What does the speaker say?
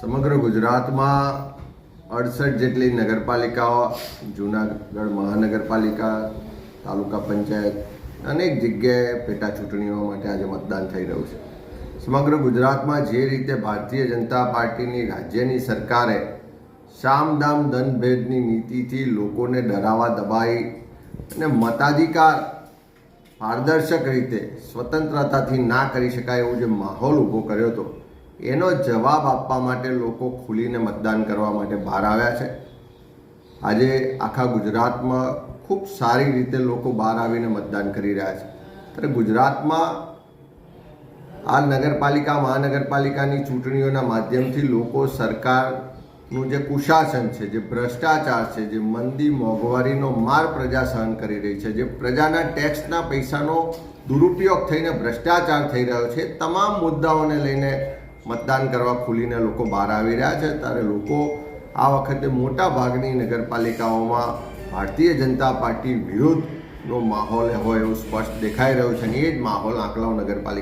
સમગ્ર ગુજરાતમાં અડસઠ જેટલી નગરપાલિકાઓ, જૂનાગઢ મહાનગરપાલિકા, તાલુકા પંચાયત, અનેક જગ્યાએ પેટા ચૂંટણીઓ માટે આજે મતદાન થઈ રહ્યું છે. સમગ્ર ગુજરાતમાં જે રીતે ભારતીય જનતા પાર્ટીની રાજ્યની સરકારે સામદામ ધનભેદની નીતિથી લોકોને ડરાવા દબાઈ અને મતાધિકાર પારદર્શક રીતે સ્વતંત્રતાથી ના કરી શકાય એવો જે માહોલ ઊભો કર્યો હતો એનો જવાબ આપવા માટે લોકો ખુલીને મતદાન કરવા માટે બહાર આવ્યા છે. આજે આખા ગુજરાતમાં ખૂબ સારી રીતે લોકો બહાર આવીને મતદાન કરી રહ્યા છે. ત્યારે ગુજરાતમાં આ નગરપાલિકા, મહાનગરપાલિકાની ચૂંટણીઓના માધ્યમથી લોકો સરકારનું જે કુશાસન છે, જે ભ્રષ્ટાચાર છે, જે મંદી મોંઘવારીનો માર પ્રજા સહન કરી રહી છે, જે પ્રજાના ટેક્સના પૈસાનો દુરુપયોગ થઈને ભ્રષ્ટાચાર થઈ રહ્યો છે તમામ મુદ્દાઓને લઈને મતદાન કરવા ખુલીને લોકો બહાર આવી રહ્યા છે. ત્યારે લોકો આ વખતે મોટા ભાગની નગરપાલિકાઓમાં ભારતીય જનતા પાર્ટી વિરુદ્ધનો માહોલ હોય એવું સ્પષ્ટ દેખાઈ રહ્યું છે અને એ જ માહોલ આંકલાવ નગરપાલિકા